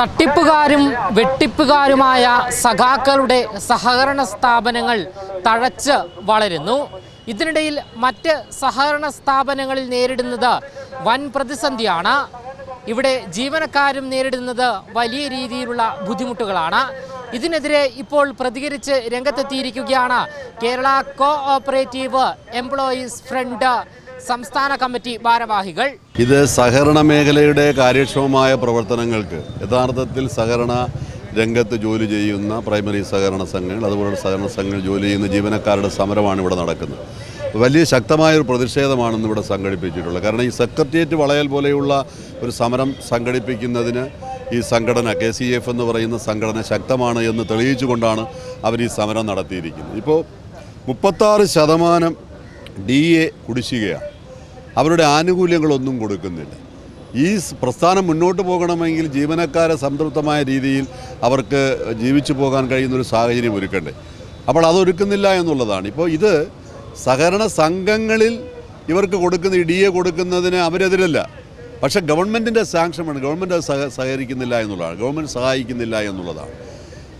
തട്ടിപ്പുകാരും വെട്ടിപ്പുകാരുമായ സഖാക്കളുടെ സഹകരണ സ്ഥാപനങ്ങൾ തഴച്ച് വളരുന്നു. ഇതിനിടയിൽ മറ്റ് സഹകരണ സ്ഥാപനങ്ങളിൽ നേരിടുന്നത് വൻ പ്രതിസന്ധിയാണ്. ഇവിടെ ജീവനക്കാരും നേരിടുന്നത് വലിയ രീതിയിലുള്ള ബുദ്ധിമുട്ടുകളാണ്. ഇതിനെതിരെ ഇപ്പോൾ പ്രതികരിച്ച് രംഗത്തെത്തിയിരിക്കുകയാണ് Kerala co operative employees front സംസ്ഥാന കമ്മിറ്റി ഭാരവാഹികൾ. ഇത് സഹകരണ മേഖലയുടെ കാര്യക്ഷമമായ പ്രവർത്തനങ്ങൾക്ക് യഥാർത്ഥത്തിൽ സഹകരണ രംഗത്ത് ജോലി ചെയ്യുന്ന പ്രൈമറി സഹകരണ സംഘങ്ങൾ അതുപോലെ സഹകരണ സംഘങ്ങൾ ജോലി ചെയ്യുന്ന ജീവനക്കാരുടെ സമരമാണ് ഇവിടെ നടക്കുന്നത്. വലിയ ശക്തമായ ഒരു പ്രതിഷേധമാണ് ഇവിടെ സംഘടിപ്പിച്ചിട്ടുള്ളത്. കാരണം ഈ സെക്രട്ടേറിയറ്റ് വളയൽ പോലെയുള്ള ഒരു സമരം സംഘടിപ്പിക്കുന്നതിന് ഈ സംഘടന കെ സി എഫ് എന്ന് പറയുന്ന സംഘടന ശക്തമാണ് എന്ന് തെളിയിച്ചുകൊണ്ടാണ് അവർ ഈ സമരം നടത്തിയിരിക്കുന്നത്. ഇപ്പോൾ മുപ്പത്താറ് ശതമാനം ഡി എ കുടിശ്ശികയാണ്. അവരുടെ ആനുകൂല്യങ്ങളൊന്നും കൊടുക്കുന്നില്ല. ഈ പ്രസ്ഥാനം മുന്നോട്ട് പോകണമെങ്കിൽ ജീവനക്കാരെ സംതൃപ്തമായ രീതിയിൽ അവർക്ക് ജീവിച്ചു പോകാൻ കഴിയുന്ന ഒരു സാഹചര്യം ഒരുക്കണ്ടേ. അപ്പോൾ അതൊരുക്കുന്നില്ല എന്നുള്ളതാണ്. ഇപ്പോൾ ഇത് സഹകരണ സംഘങ്ങളിൽ ഇവർക്ക് കൊടുക്കുന്ന ഈ ഡി എ കൊടുക്കുന്നതിന് അവരെതിരല്ല. പക്ഷേ ഗവൺമെന്റിന്റെ സാങ്ഷൻ വേണം ഗവൺമെന്റ് അത് സഹ സഹകരിക്കുന്നില്ല എന്നുള്ളതാണ്. ഗവൺമെന്റ് സഹായിക്കുന്നില്ല എന്നുള്ളതാണ്.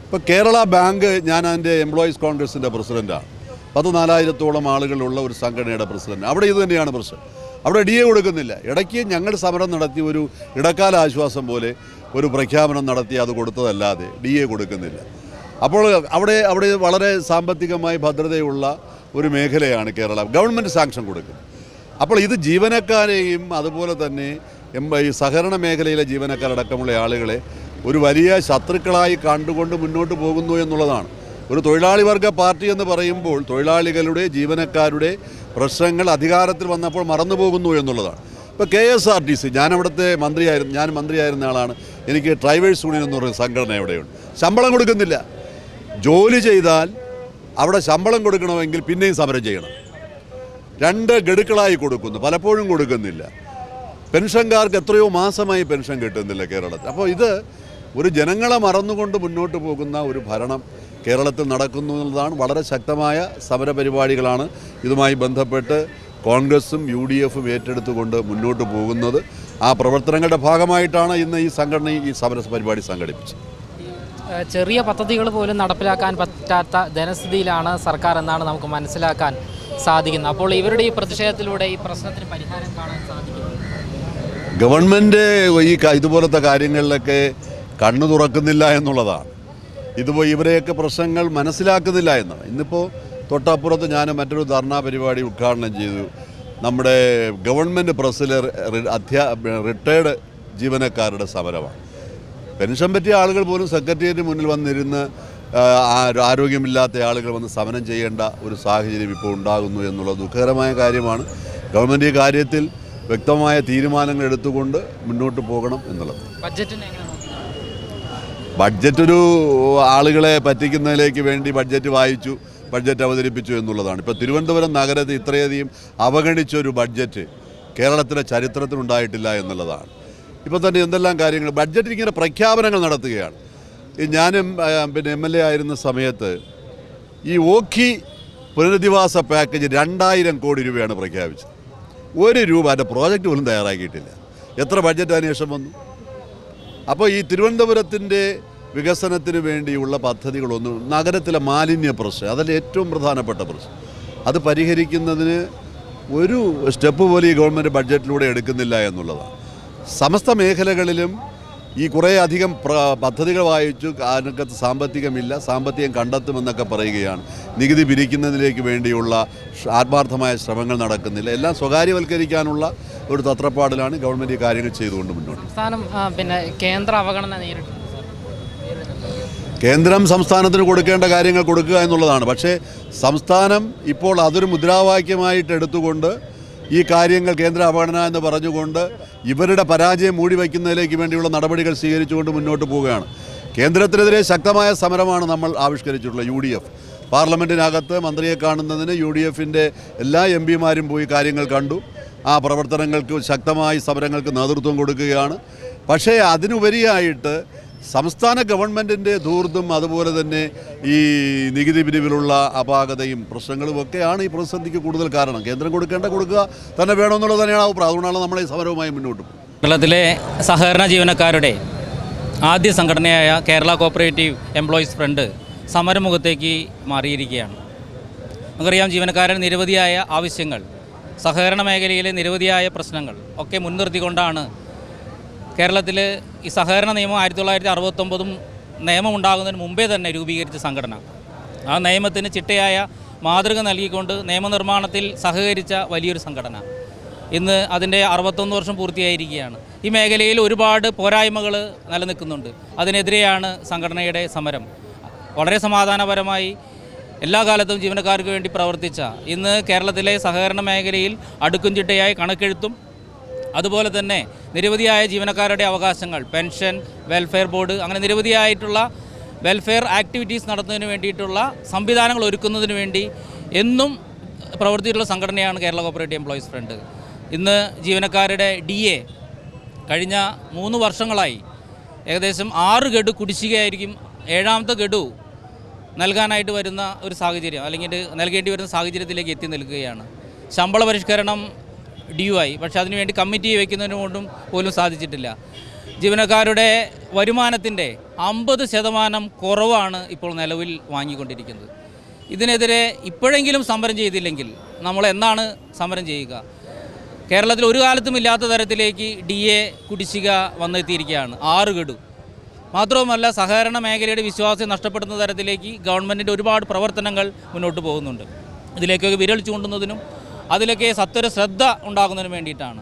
ഇപ്പോൾ കേരള ബാങ്ക് ഞാൻ അതിന്റെ എംപ്ലോയീസ് കോൺഗ്രസിന്റെ പ്രസിഡന്റാണ് പത്ത് നാലായിരത്തോളം ആളുകളുള്ള ഒരു സംഘടനയുടെ പ്രസിഡന്റ് അവിടെ ഇത് തന്നെയാണ് പ്രശ്നം. അവിടെ ഡി എ കൊടുക്കുന്നില്ല. ഇടയ്ക്ക് ഞങ്ങൾ സമരം നടത്തി ഒരു ഇടക്കാല ആശ്വാസം പോലെ ഒരു പ്രഖ്യാപനം നടത്തി അത് കൊടുത്തതല്ലാതെ ഡി എ കൊടുക്കുന്നില്ല. അപ്പോൾ അവിടെ അവിടെ വളരെ സാമ്പത്തികമായി ഭദ്രതയുള്ള ഒരു മേഖലയാണ് കേരള. ഗവൺമെന്റ് സാങ്ഷൻ കൊടുക്കും അപ്പോൾ ഇത് ജീവനക്കാരെയും അതുപോലെ തന്നെ ഈ സഹകരണ മേഖലയിലെ ജീവനക്കാരടക്കമുള്ള ആളുകളെ ഒരു വലിയ ശത്രുക്കളായി കണ്ടുകൊണ്ട് മുന്നോട്ട് പോകുന്നു എന്നുള്ളതാണ്. ഒരു തൊഴിലാളി വർഗ പാർട്ടി എന്ന് പറയുമ്പോൾ തൊഴിലാളികളുടെ ജീവനക്കാരുടെ പ്രശ്നങ്ങൾ അധികാരത്തിൽ വന്നപ്പോൾ മറന്നുപോകുന്നു എന്നുള്ളതാണ്. ഇപ്പോൾ K S R T C ഞാനവിടുത്തെ മന്ത്രിയായിരുന്നു ഞാൻ മന്ത്രിയായിരുന്ന ആളാണ്. എനിക്ക് ഡ്രൈവേഴ്സ് യൂണിയൻ എന്ന് പറയുന്ന സംഘടന എവിടെയുണ്ട്? ശമ്പളം കൊടുക്കുന്നില്ല. ജോലി ചെയ്താൽ അവിടെ ശമ്പളം കൊടുക്കണമെങ്കിൽ പിന്നെയും സമരം ചെയ്യണം. രണ്ട് ഗഡുക്കളായി കൊടുക്കുന്നു പലപ്പോഴും കൊടുക്കുന്നില്ല. പെൻഷൻകാർക്ക് എത്രയോ മാസമായി പെൻഷൻ കിട്ടുന്നില്ല കേരളത്തിൽ. അപ്പോൾ ഇത് ഒരു ജനങ്ങളെ മറന്നുകൊണ്ട് മുന്നോട്ട് പോകുന്ന ഒരു ഭരണം കേരളത്തിൽ നടക്കുന്നു എന്നുള്ളതാണ് വളരെ ശക്തമായ സമരപരിപാടികളാണ് ഇതുമായി ബന്ധപ്പെട്ട് കോൺഗ്രസും യു ഡി എഫും ഏറ്റെടുത്തുകൊണ്ട് മുന്നോട്ട് പോകുന്നത്. ആ പ്രവർത്തനങ്ങളുടെ ഭാഗമായിട്ടാണ് ഇന്ന് ഈ സംഘടന ഈ സമര പരിപാടി സംഘടിപ്പിച്ചത് ചെറിയ പദ്ധതികൾ പോലും നടപ്പിലാക്കാൻ പറ്റാത്ത ധനസ്ഥിതിയിലാണ് സർക്കാർ എന്നാണ് നമുക്ക് മനസ്സിലാക്കാൻ സാധിക്കുന്നത്. അപ്പോൾ ഇവരുടെ ഈ പ്രതിഷേധത്തിലൂടെ ഈ പ്രശ്നത്തിന് പരിഹാരം കാണാൻ സാധിക്കും ഗവൺമെന്റ് ഈ ഇതുപോലത്തെ കാര്യങ്ങളിലൊക്കെ കണ്ണു തുറക്കുന്നില്ല എന്നുള്ളതാണ്. ഇതുപോ ഇവരെയൊക്കെ പ്രശ്നങ്ങൾ മനസ്സിലാക്കുന്നില്ല എന്നാണ്. ഇന്നിപ്പോൾ തൊട്ടപ്പുറത്ത് ഞാൻ മറ്റൊരു ധർണാ പരിപാടി ഉദ്ഘാടനം ചെയ്തു. നമ്മുടെ ഗവൺമെന്റ് പ്രസ്സിലെ റി- അധ്യാ റിട്ടയർഡ് ജീവനക്കാരുടെ സമരമാണ്. പെൻഷൻ പറ്റിയ ആളുകൾ പോലും സെക്രട്ടേറിയറ്റ് മുന്നിൽ വന്നിരുന്ന് ആരോഗ്യമില്ലാത്ത ആളുകൾ വന്ന് സമരം ചെയ്യേണ്ട ഒരു സാഹചര്യം ഇപ്പോൾ ഉണ്ടാകുന്നു എന്നുള്ള ദുഃഖകരമായ കാര്യമാണ്. ഗവൺമെന്റ് ഈ കാര്യത്തിൽ വ്യക്തമായ തീരുമാനങ്ങൾ എടുത്തുകൊണ്ട് മുന്നോട്ട് പോകണം എന്നുള്ളത്. ബഡ്ജറ്റിന്? ബഡ്ജറ്റ് ഒരു ആളുകളെ പറ്റിക്കുന്നതിലേക്ക് വേണ്ടി ബഡ്ജറ്റ് വായിച്ചു ബഡ്ജറ്റ് അവതരിപ്പിച്ചു എന്നുള്ളതാണ്. ഇപ്പോൾ തിരുവനന്തപുരം നഗരത്തിൽ ഇത്രയധികം അവഗണിച്ചൊരു ബഡ്ജറ്റ് കേരളത്തിലെ ചരിത്രത്തിലുണ്ടായിട്ടില്ല എന്നുള്ളതാണ്. ഇപ്പോൾ തന്നെ എന്തെല്ലാം കാര്യങ്ങൾ ബഡ്ജറ്റ് ഇങ്ങനെ പ്രഖ്യാപനങ്ങൾ നടത്തുകയാണ്. ഞാനും പിന്നെ എം എൽ എ ആയിരുന്ന സമയത്ത് ഈ ഓഖി പുനരധിവാസ പാക്കേജ് രണ്ടായിരം കോടി രൂപയാണ് പ്രഖ്യാപിച്ചത്. ഒരു രൂപ അതിന്റെ പ്രോജക്റ്റ് പോലും തയ്യാറാക്കിയിട്ടില്ല. എത്ര ബഡ്ജറ്റ് അതിനുശേഷം വന്നു? അപ്പോൾ ഈ തിരുവനന്തപുരത്തിന്റെ വികസനത്തിന് വേണ്ടിയുള്ള പദ്ധതികളൊന്നും നഗരത്തിലെ മാലിന്യ പ്രശ്നം അതിൽ ഏറ്റവും പ്രധാനപ്പെട്ട പ്രശ്നം. അത് പരിഹരിക്കുന്നതിന് ഒരു സ്റ്റെപ്പ് പോലും ഈ ഗവൺമെന്റ് ബഡ്ജറ്റിലൂടെ എടുക്കുന്നില്ല എന്നുള്ളതാണ്. സമസ്ത മേഖലകളിലും ഈ കുറേ അധികം പ്ര പദ്ധതികൾ വായിച്ചു അതിനകത്ത് സാമ്പത്തികമില്ല സാമ്പത്തികം കണ്ടെത്തുമെന്നൊക്കെ പറയുകയാണ്. നികുതി പിരിക്കുന്നതിലേക്ക് വേണ്ടിയുള്ള ആത്മാർത്ഥമായ ശ്രമങ്ങൾ നടക്കുന്നില്ല. എല്ലാം സ്വകാര്യവൽക്കരിക്കാനുള്ള ഒരു തത്രപ്പാടിലാണ് ഗവൺമെന്റ് ഈ കാര്യങ്ങൾ ചെയ്തുകൊണ്ട് മുന്നോട്ട്. സംസ്ഥാനം പിന്നെ കേന്ദ്ര അവഗണന നേരിട്ടു. കേന്ദ്രം സംസ്ഥാനത്തിന് കൊടുക്കേണ്ട കാര്യങ്ങൾ കൊടുക്കുക എന്നുള്ളതാണ്. പക്ഷേ സംസ്ഥാനം ഇപ്പോൾ അതൊരു മുദ്രാവാക്യമായിട്ട് എടുത്തുകൊണ്ട് ഈ കാര്യങ്ങൾ കേന്ദ്ര അവഗണന എന്ന് പറഞ്ഞുകൊണ്ട് ഇവരുടെ പരാജയം മൂടി വയ്ക്കുന്നതിലേക്ക് വേണ്ടിയുള്ള നടപടികൾ സ്വീകരിച്ചുകൊണ്ട് മുന്നോട്ട് പോവുകയാണ്. കേന്ദ്രത്തിനെതിരെ ശക്തമായ സമരമാണ് നമ്മൾ ആവിഷ്കരിച്ചിട്ടുള്ളത് യു ഡി എഫ് പാർലമെന്റിനകത്ത് മന്ത്രിയെ കാണുന്നതിന് യു ഡി എഫിന്റെ എല്ലാ എം പിമാരും പോയി കാര്യങ്ങൾ കണ്ടു. ആ പ്രവർത്തനങ്ങൾക്ക് ശക്തമായി സമരങ്ങൾക്ക് നേതൃത്വം കൊടുക്കുകയാണ്. പക്ഷേ അതിനുപരിയായിട്ട് സംസ്ഥാന ഗവൺമെന്റിന്റെ ധൂർത്തും അതുപോലെ തന്നെ ഈ നികുതി പിരിവിലുള്ള അപാകതയും പ്രശ്നങ്ങളും ഒക്കെയാണ് ഈ പ്രതിസന്ധിക്ക് കൂടുതൽ കാരണം. കേന്ദ്രം കൊടുക്കേണ്ട കൊടുക്കുക തന്നെ വേണമെന്നുള്ളത് തന്നെയാണ് അഭിപ്രായം. അതുകൊണ്ടാണ് ഈ സമരവുമായി മുന്നോട്ട് കേരളത്തിലെ സഹകരണ ജീവനക്കാരുടെ ആദ്യ സംഘടനയായ കേരള കോപ്പറേറ്റീവ് എംപ്ലോയീസ് ഫ്രണ്ട് സമരമുഖത്തേക്ക് മാറിയിരിക്കുകയാണ്. നമുക്കറിയാം ജീവനക്കാരുടെ നിരവധിയായ ആവശ്യങ്ങൾ സഹകരണ മേഖലയിലെ നിരവധിയായ പ്രശ്നങ്ങൾ ഒക്കെ മുൻനിർത്തിക്കൊണ്ടാണ് കേരളത്തിൽ ഈ സഹകരണ നിയമം ആയിരത്തി തൊള്ളായിരത്തി അറുപത്തൊമ്പതും നിയമം ഉണ്ടാകുന്നതിന് മുമ്പേ തന്നെ രൂപീകരിച്ച സംഘടന. ആ നിയമത്തിന് ചിട്ടയായ മാതൃക നൽകിക്കൊണ്ട് നിയമനിർമ്മാണത്തിൽ സഹകരിച്ച വലിയൊരു സംഘടന. ഇന്ന് അതിന്റെ അറുപത്തൊന്ന് വർഷം പൂർത്തിയായിരിക്കുകയാണ്. ഈ മേഖലയിൽ ഒരുപാട് പോരായ്മകൾ നിലനിൽക്കുന്നുണ്ട്. അതിനെതിരെയാണ് സംഘടനയുടെ സമരം. വളരെ സമാധാനപരമായി എല്ലാ കാലത്തും ജീവനക്കാർക്ക് വേണ്ടി പ്രവർത്തിച്ച ഇന്ന് കേരളത്തിലെ സഹകരണ മേഖലയിൽ അടുക്കും ചിട്ടയായി കണക്കെഴുത്തും അതുപോലെ തന്നെ നിരവധിയായ ജീവനക്കാരുടെ അവകാശങ്ങൾ പെൻഷൻ വെൽഫെയർ ബോർഡ് അങ്ങനെ നിരവധിയായിട്ടുള്ള വെൽഫെയർ ആക്ടിവിറ്റീസ് നടത്തുന്നതിന് വേണ്ടിയിട്ടുള്ള സംവിധാനങ്ങൾ ഒരുക്കുന്നതിന് വേണ്ടി എന്നും പ്രവർത്തിയിട്ടുള്ള സംഘടനയാണ് കേരള കോപ്പറേറ്റീവ് എംപ്ലോയീസ് ഫ്രണ്ട്. ഇന്ന് ജീവനക്കാരുടെ ഡി എ കഴിഞ്ഞ മൂന്ന് വർഷങ്ങളായി ഏകദേശം ആറ് ഗഡു കുടിശ്ശികയായിരിക്കും ഏഴാമത്തെ ഗഡു നൽകാനായിട്ട് വരുന്ന ഒരു സാഹചര്യം അല്ലെങ്കിൽ നൽകേണ്ടി വരുന്ന സാഹചര്യത്തിലേക്ക് എത്തി നിൽക്കുകയാണ്. ശമ്പള പരിഷ്കരണം ഡ്യൂ ആയി പക്ഷേ അതിനുവേണ്ടി കമ്മിറ്റി വയ്ക്കുന്നതിന് കൊണ്ടും പോലും സാധിച്ചിട്ടില്ല. ജീവനക്കാരുടെ വരുമാനത്തിന്റെ അമ്പത് ശതമാനം കുറവാണ് ഇപ്പോൾ നിലവിൽ വാങ്ങിക്കൊണ്ടിരിക്കുന്നത്. ഇതിനെതിരെ ഇപ്പോഴെങ്കിലും സമരം ചെയ്തില്ലെങ്കിൽ നമ്മൾ എന്നാണ് സമരം ചെയ്യുക? കേരളത്തിൽ ഒരു കാലത്തും ഇല്ലാത്ത തരത്തിലേക്ക് ഡി എ കുടിശ്ശിക വന്നെത്തിയിരിക്കുകയാണ്. ആറ് ഗഡു. മാത്രവുമല്ല സഹകരണ മേഖലയുടെ വിശ്വാസം നഷ്ടപ്പെടുന്ന തരത്തിലേക്ക് ഗവൺമെന്റിന്റെ ഒരുപാട് പ്രവർത്തനങ്ങൾ മുന്നോട്ട് പോകുന്നുണ്ട്. ഇതിലേക്കൊക്കെ വിരൽ ചൂണ്ടുന്നതിനും അതിലൊക്കെ സത്വര ശ്രദ്ധ ഉണ്ടാകുന്നതിന് വേണ്ടിയിട്ടാണ്.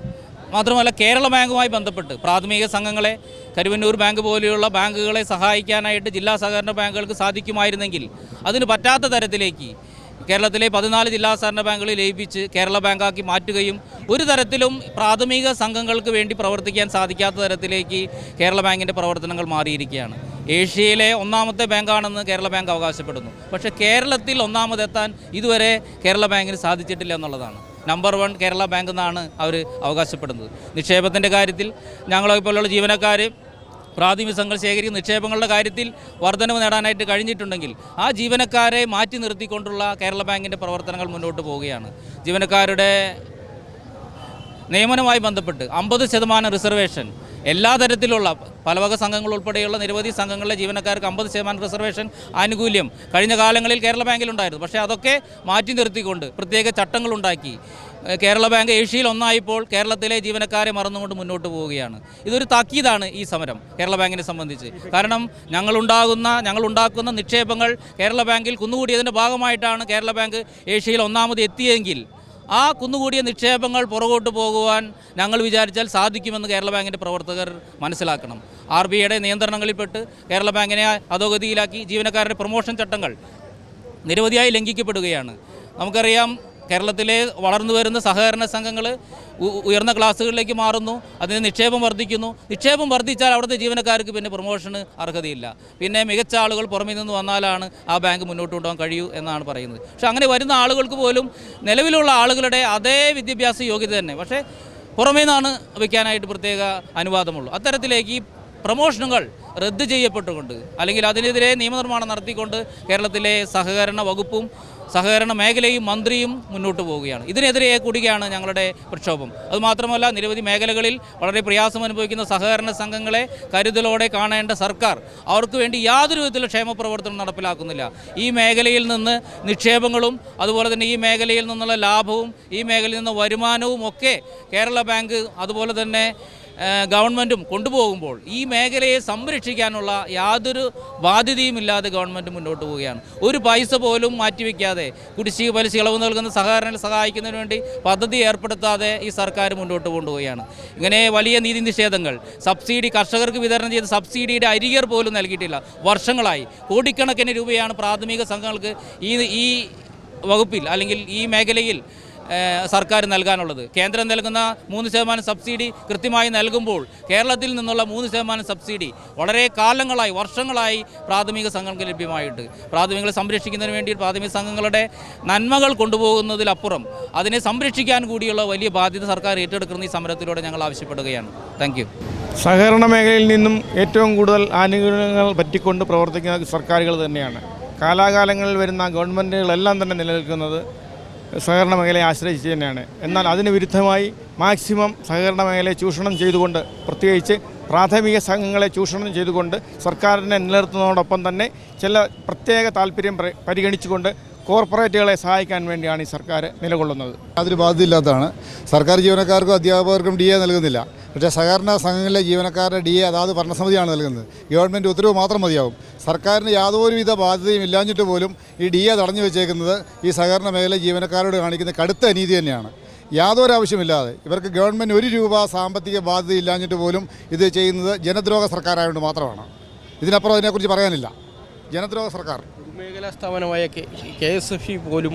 മാത്രമല്ല കേരള ബാങ്കുമായി ബന്ധപ്പെട്ട് പ്രാഥമിക സംഘങ്ങളെ കരുവന്നൂർ ബാങ്ക് പോലെയുള്ള ബാങ്കുകളെ സഹായിക്കാനായിട്ട് ജില്ലാ സഹകരണ ബാങ്കുകൾക്ക് സാധിക്കുമായിരുന്നെങ്കിൽ അതിന് പറ്റാത്ത തരത്തിലേക്ക് കേരളത്തിലെ പതിനാല് ജില്ലാ സഹകരണ ബാങ്കുകളെ ലയിപ്പിച്ച് കേരള ബാങ്കാക്കി മാറ്റുകയും ഒരു തരത്തിലും പ്രാഥമിക സംഘങ്ങൾക്ക് വേണ്ടി പ്രവർത്തിക്കാൻ സാധിക്കാത്ത തരത്തിലേക്ക് കേരള ബാങ്കിന്റെ പ്രവർത്തനങ്ങൾ മാറിയിരിക്കുകയാണ്. ഏഷ്യയിലെ ഒന്നാമത്തെ ബാങ്കാണെന്ന് കേരള ബാങ്ക് അവകാശപ്പെടുന്നു. പക്ഷേ കേരളത്തിൽ ഒന്നാമതെത്താൻ ഇതുവരെ കേരള ബാങ്കിന് സാധിച്ചിട്ടില്ല എന്നുള്ളതാണ്. നമ്പർ വൺ കേരള ബാങ്ക് എന്നാണ് അവർ അവകാശപ്പെടുന്നത്. നിക്ഷേപത്തിന്റെ കാര്യത്തിൽ ഞങ്ങളെ പോലുള്ള ജീവനക്കാർ പ്രാഥമിക സംഘം ശേഖരിക്കുന്ന നിക്ഷേപങ്ങളുടെ കാര്യത്തിൽ വർധനവ് നേടാനായിട്ട് കഴിഞ്ഞിട്ടുണ്ടെങ്കിൽ ആ ജീവനക്കാരെ മാറ്റി നിർത്തിക്കൊണ്ടുള്ള കേരള ബാങ്കിന്റെ പ്രവർത്തനങ്ങൾ മുന്നോട്ട് പോവുകയാണ്. ജീവനക്കാരുടെ നിയമനവുമായി ബന്ധപ്പെട്ട് അമ്പത് ശതമാനം റിസർവേഷൻ എല്ലാ തരത്തിലുള്ള പലവക സംഘങ്ങൾ ഉൾപ്പെടെയുള്ള നിരവധി സംഘങ്ങളിലെ ജീവനക്കാർക്ക് അമ്പത് ശതമാനം റിസർവേഷൻ ആനുകൂല്യം കഴിഞ്ഞ കാലങ്ങളിൽ കേരള ബാങ്കിൽ ഉണ്ടായിരുന്നു. പക്ഷേ അതൊക്കെ മാറ്റി നിർത്തിക്കൊണ്ട് പ്രത്യേക ചട്ടങ്ങളുണ്ടാക്കി കേരള ബാങ്ക് ഏഷ്യയിൽ ഒന്നായപ്പോൾ കേരളത്തിലെ ജീവനക്കാരെ മറന്നുകൊണ്ട് മുന്നോട്ട് പോവുകയാണ്. ഇതൊരു താക്കീതാണ് ഈ സമരം കേരള ബാങ്കിനെ സംബന്ധിച്ച്. കാരണം ഞങ്ങളുണ്ടാകുന്ന ഞങ്ങളുണ്ടാക്കുന്ന നിക്ഷേപങ്ങൾ കേരള ബാങ്കിൽ കുന്നുകൂടിയതിന്റെ ഭാഗമായിട്ടാണ് കേരള ബാങ്ക് ഏഷ്യയിൽ ഒന്നാമത് എത്തിയെങ്കിൽ ആ കുന്നുകൂടിയ നിക്ഷേപങ്ങൾ പുറകോട്ട് പോകുവാൻ ഞങ്ങൾ വിചാരിച്ചാൽ സാധിക്കുമെന്ന് കേരള ബാങ്കിന്റെ പ്രവർത്തകർ മനസ്സിലാക്കണം. ആർ ബി ഐയുടെ നിയന്ത്രണങ്ങളിൽപ്പെട്ട് കേരള ബാങ്കിനെ അധോഗതിയിലാക്കി ജീവനക്കാരുടെ പ്രൊമോഷൻ ചട്ടങ്ങൾ നിരവധിയായി ലംഘിക്കപ്പെടുകയാണ്. നമുക്കറിയാം കേരളത്തിലെ വളർന്നു വരുന്ന സഹകരണ സംഘങ്ങൾ ഉയർന്ന ക്ലാസ്സുകളിലേക്ക് മാറുന്നു അതിന് നിക്ഷേപം വർദ്ധിക്കുന്നു. നിക്ഷേപം വർദ്ധിച്ചാൽ അവിടുത്തെ ജീവനക്കാർക്ക് പിന്നെ പ്രൊമോഷന് അർഹതയില്ല. പിന്നെ മികച്ച ആളുകൾ പുറമേ നിന്ന് വന്നാലാണ് ആ ബാങ്ക് മുന്നോട്ട് കൊണ്ടുപോകാൻ കഴിയൂ എന്നാണ് പറയുന്നത്. പക്ഷേ അങ്ങനെ വരുന്ന ആളുകൾക്ക് പോലും നിലവിലുള്ള ആളുകളുടെ അതേ വിദ്യാഭ്യാസ യോഗ്യത തന്നെ. പക്ഷേ പുറമേ നിന്നാണ് വയ്ക്കാനായിട്ട് പ്രത്യേക അനുവാദമുള്ളൂ. അത്തരത്തിലേക്ക് ഈ പ്രമോഷനുകൾ റദ്ദ് ചെയ്യപ്പെട്ടുകൊണ്ട് അല്ലെങ്കിൽ അതിനെതിരെ നിയമനിർമ്മാണം നടത്തിക്കൊണ്ട് കേരളത്തിലെ സഹകരണ വകുപ്പും സഹകരണ മേഖലയും മന്ത്രിയും മുന്നോട്ട് പോവുകയാണ്. ഇതിനെതിരെ കൂടിയാണ് ഞങ്ങളുടെ പ്രക്ഷോഭം. അതുമാത്രമല്ല നിരവധി മേഖലകളിൽ വളരെ പ്രയാസം അനുഭവിക്കുന്ന സഹകരണ സംഘങ്ങളെ കരുതലോടെ കാണേണ്ട സർക്കാർ അവർക്ക് വേണ്ടി യാതൊരു വിധത്തിലുള്ള ക്ഷേമ പ്രവർത്തനം നടപ്പിലാക്കുന്നില്ല. ഈ മേഖലയിൽ നിന്ന് നിക്ഷേപങ്ങളും അതുപോലെ തന്നെ ഈ മേഖലയിൽ നിന്നുള്ള ലാഭവും ഈ മേഖലയിൽ നിന്ന് വരുമാനവും ഒക്കെ കേരള ബാങ്ക് അതുപോലെ തന്നെ ഗവൺമെന്റും കൊണ്ടുപോകുമ്പോൾ ഈ മേഖലയെ സംരക്ഷിക്കാനുള്ള യാതൊരു ബാധ്യതയുമില്ലാതെ ഗവൺമെന്റ് മുന്നോട്ട് പോവുകയാണ്. ഒരു പൈസ പോലും മാറ്റിവെക്കാതെ കുടിശ്ശിക പലിശ ഇളവ് നൽകുന്ന സഹകരണ സഹായിക്കുന്നതിന് വേണ്ടി പദ്ധതി ഏർപ്പെടുത്താതെ ഈ സർക്കാർ മുന്നോട്ട് കൊണ്ടുപോവുകയാണ്. ഇങ്ങനെ വലിയ നീതി നിഷേധങ്ങൾ സബ്സിഡി കർഷകർക്ക് വിതരണം ചെയ്ത സബ്സിഡിയുടെ അരികർ പോലും നൽകിയിട്ടില്ല. വർഷങ്ങളായി കോടിക്കണക്കിന് രൂപയാണ് പ്രാഥമിക സംഘങ്ങൾക്ക് ഈ ഈ വകുപ്പിൽ അല്ലെങ്കിൽ ഈ മേഖലയിൽ സർക്കാർ നൽകാനുള്ളത്. കേന്ദ്രം നൽകുന്ന മൂന്ന് ശതമാനം സബ്സിഡി കൃത്യമായി നൽകുമ്പോൾ കേരളത്തിൽ നിന്നുള്ള മൂന്ന് ശതമാനം സബ്സിഡി വളരെ കാലങ്ങളായി വർഷങ്ങളായി പ്രാഥമിക സംഘങ്ങൾക്ക് ലഭ്യമായിട്ട് പ്രാഥമികളെ സംരക്ഷിക്കുന്നതിന് വേണ്ടി പ്രാഥമിക സംഘങ്ങളുടെ നന്മകൾ കൊണ്ടുപോകുന്നതിലപ്പുറം അതിനെ സംരക്ഷിക്കാൻ കൂടിയുള്ള വലിയ ബാധ്യത സർക്കാർ ഏറ്റെടുക്കുന്ന ഈ സമരത്തിലൂടെ ഞങ്ങൾ ആവശ്യപ്പെടുകയാണ്. താങ്ക് സഹകരണ മേഖലയിൽ നിന്നും ഏറ്റവും കൂടുതൽ ആനുകൂല്യങ്ങൾ പറ്റിക്കൊണ്ട് പ്രവർത്തിക്കുന്ന സർക്കാരുകൾ തന്നെയാണ്. കാലാകാലങ്ങളിൽ വരുന്ന ഗവൺമെന്റുകളെല്ലാം തന്നെ നിലനിൽക്കുന്നത് സഹകരണ മേഖലയെ ആശ്രയിച്ച് തന്നെയാണ്. എന്നാൽ അതിന് വിരുദ്ധമായി മാക്സിമം സഹകരണ മേഖലയെ ചൂഷണം ചെയ്തുകൊണ്ട് പ്രത്യേകിച്ച് പ്രാഥമിക സംഘങ്ങളെ ചൂഷണം ചെയ്തുകൊണ്ട് സർക്കാരിനെ നിലനിർത്തുന്നതോടൊപ്പം തന്നെ ചില പ്രത്യേക താല്പര്യം പരി- പരിഗണിച്ചുകൊണ്ട് കോർപ്പറേറ്റുകളെ സഹായിക്കാൻ വേണ്ടിയാണ് ഈ സർക്കാർ നിലകൊള്ളുന്നത്. യാതൊരു ബാധ്യതയില്ലാത്തതാണ്. സർക്കാർ ജീവനക്കാർക്കും അധ്യാപകർക്കും ഡി എ നൽകുന്നില്ല. പക്ഷേ സഹകരണ സംഘങ്ങളിലെ ജീവനക്കാരുടെ ഡി എ അതാത് ഭരണസമിതിയാണ് നൽകുന്നത്. ഗവൺമെന്റ് ഉത്തരവ് മാത്രം മതിയാവും. സർക്കാരിന് യാതൊരുവിധ ബാധ്യതയും ഇല്ലാഞ്ഞിട്ട് പോലും ഈ ഡി എ തടഞ്ഞു വെച്ചേക്കുന്നത് ഈ സഹകരണ മേഖല ജീവനക്കാരോട് കാണിക്കുന്ന കടുത്ത അനീതി തന്നെയാണ്. യാതൊരു ആവശ്യമില്ലാതെ ഇവർക്ക് ഗവൺമെന്റ് ഒരു രൂപ സാമ്പത്തിക ബാധ്യത ഇല്ലാഞ്ഞിട്ട് പോലും ഇത് ചെയ്യുന്നത് ജനദ്രോഹ സർക്കാരായതുകൊണ്ട് മാത്രമാണ്. ഇതിനപ്പുറം അതിനെക്കുറിച്ച് പറയാനില്ല. ജനദ്രോഹ സർക്കാർ. പൊതുമേഖലാ സ്ഥാപനമായ കെ എസ് എഫ് ഇ പോലും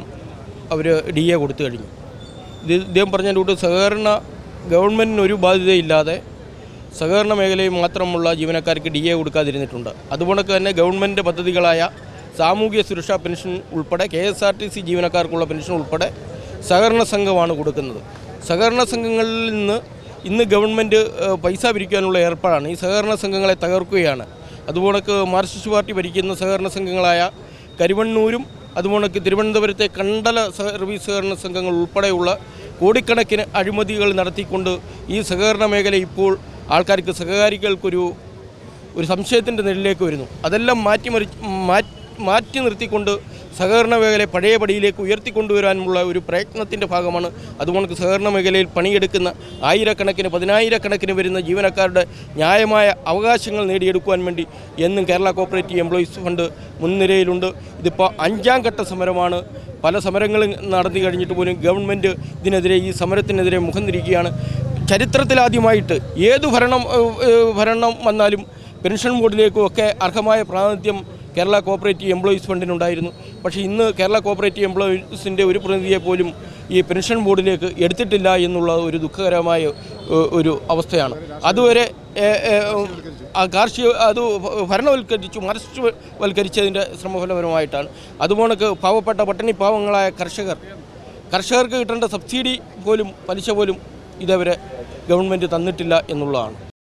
അവർ ഡി എ കൊടുത്തു കഴിഞ്ഞു. ഇത് ഇദ്ദേഹം പറഞ്ഞ കൂട്ട് സഹകരണ ഗവൺമെന്റിന് ഒരു ബാധ്യതയില്ലാതെ സഹകരണ മേഖലയിൽ മാത്രമുള്ള ജീവനക്കാർക്ക് ഡി എ കൊടുക്കാതിരുന്നിട്ടുണ്ട്. അതുപോലെ തന്നെ ഗവൺമെന്റ് പദ്ധതികളായ സാമൂഹ്യ സുരക്ഷാ പെൻഷൻ ഉൾപ്പെടെ K S R T C ജീവനക്കാർക്കുള്ള pension ഉൾപ്പെടെ സഹകരണ സംഘമാണ് കൊടുക്കുന്നത്. സഹകരണ സംഘങ്ങളിൽ നിന്ന് ഇന്ന് ഗവൺമെന്റ് പൈസ പിരിക്കാനുള്ള ഏർപ്പാടാണ്. ഈ സഹകരണ സംഘങ്ങളെ തകർക്കുകയാണ്. അതുപോലെ മാർക്സിസ്റ്റ് പാർട്ടി ഭരിക്കുന്ന സഹകരണ സംഘങ്ങളായ കരുവണ്ണൂരും അതുപോലെ തിരുവനന്തപുരത്തെ കണ്ടല സർവീസ് സഹകരണ സംഘങ്ങൾ ഉൾപ്പെടെയുള്ള കോടിക്കണക്കിന് അഴിമതികൾ നടത്തിക്കൊണ്ട് ഈ സഹകരണ മേഖല ഇപ്പോൾ ആൾക്കാർക്ക് സഹകാരികൾക്കൊരു ഒരു സംശയത്തിന്റെ നിലയിലേക്ക് വരുന്നു. അതെല്ലാം മാറ്റിമറി മാറ്റി മാറ്റി നിർത്തിക്കൊണ്ട് സഹകരണ മേഖലയെ പഴയ പടിയിലേക്ക് ഉയർത്തിക്കൊണ്ടുവരാനുള്ള ഒരു പ്രയത്നത്തിന്റെ ഭാഗമാണ്. അതുകൊണ്ട് സഹകരണ മേഖലയിൽ പണിയെടുക്കുന്ന ആയിരക്കണക്കിന് പതിനായിരക്കണക്കിന് വരുന്ന ജീവനക്കാരുടെ ന്യായമായ അവകാശങ്ങൾ നേടിയെടുക്കുവാൻ വേണ്ടി എന്നും കേരള കോപ്പറേറ്റീവ് എംപ്ലോയീസ് ഫണ്ട് മുൻനിരയിലുണ്ട്. ഇതിപ്പോൾ അഞ്ചാം ഘട്ട സമരമാണ്. പല സമരങ്ങളും നടന്നു കഴിഞ്ഞിട്ട് പോലും ഗവൺമെന്റ് ഇതിനെതിരെ ഈ സമരത്തിനെതിരെ മുഖം തിരിക്കുകയാണ്. ചരിത്രത്തിലാദ്യമായിട്ട് ഏത് ഭരണം ഭരണം വന്നാലും പെൻഷൻ ബോർഡിലേക്കും ഒക്കെ അർഹമായ പ്രാതിനിധ്യം കേരള കോപ്പറേറ്റീവ് എംപ്ലോയീസ് ഫണ്ടിനുണ്ടായിരുന്നു. പക്ഷേ ഇന്ന് കേരള കോപ്പറേറ്റീവ് എംപ്ലോയീസിന്റെ ഒരു പ്രതിനിധിയെ പോലും ഈ പെൻഷൻ ബോർഡിലേക്ക് എടുത്തിട്ടില്ല എന്നുള്ള ഒരു ദുഃഖകരമായ ഒരു അവസ്ഥയാണ്. അതുവരെ കാർഷിക അത് ഭരണവൽക്കരിച്ചു മറിച്ചുവൽക്കരിച്ചതിന്റെ ശ്രമഫലപരമായിട്ടാണ്. അതുപോലെ പാവപ്പെട്ട പട്ടിണി പാവങ്ങളായ കർഷകർ കർഷകർക്ക് കിട്ടേണ്ട സബ്സിഡി പോലും പലിശ പോലും ഇതേവരെ ഗവൺമെന്റ് തന്നിട്ടില്ല എന്നുള്ളതാണ്.